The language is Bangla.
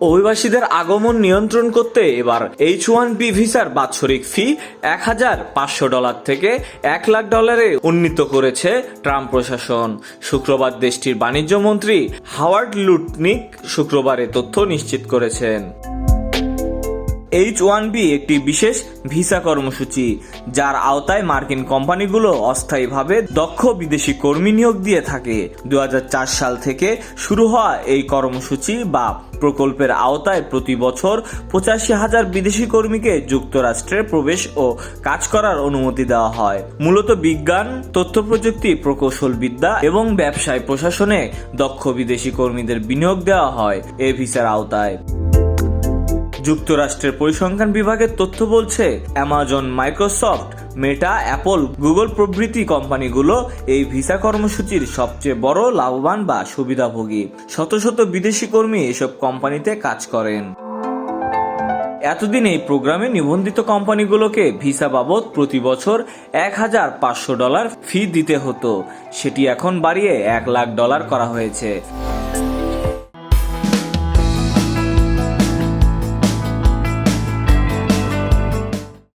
অভিবাসীদের আগমন নিয়ন্ত্রণ করতে এবার এইচ ওয়ান বি ভিসার বাৎসরিক ফি এক হাজার পাঁচশো ডলার থেকে এক লাখ ডলারে উন্নীত করেছে ট্রাম্প প্রশাসন। শুক্রবার দেশটির বাণিজ্য মন্ত্রী হাওয়ার্ড লুটনিক শুক্রবার এ তথ্য নিশ্চিত করেছেন। এইচ ওয়ান বি একটি বিশেষ ভিসা কর্মসূচি, যার আওতায় মার্কিন কোম্পানিগুলো অস্থায়ীভাবে দক্ষ বিদেশি কর্মী নিয়োগ দিয়ে থাকে। দুহাজার চার সাল থেকে শুরু হওয়া এই কর্মসূচি বা প্রকল্পের আওতায় প্রতি বছর পঁচাশি হাজার বিদেশি কর্মীকে যুক্তরাষ্ট্রে প্রবেশ ও কাজ করার অনুমতি দেওয়া হয়। মূলত বিজ্ঞান তথ্য প্রযুক্তি প্রকৌশল বিদ্যা এবং ব্যবসায় প্রশাসনে দক্ষ বিদেশি কর্মীদের বিনিয়োগ দেওয়া হয় এ ভিসার আওতায়। যুক্তরাষ্ট্রের পরিসংখ্যান বিভাগের তথ্য বলছে Amazon Microsoft Meta Apple Google প্রভৃতি কোম্পানিগুলো এই ভিসা কর্মসূচির সবচেয়ে বড় লাভবান বা সুবিধাভোগী। শত শত বিদেশি কর্মী এসব কোম্পানিতে কাজ করেন। এতদিন এই প্রোগ্রামে নিবন্ধিত কোম্পানিগুলোকে ভিসা বাবদ প্রতি বছর এক হাজার পাঁচশো ডলার ফি দিতে হতো। সেটি এখন বাড়িয়ে এক লাখ ডলার করা হয়েছে।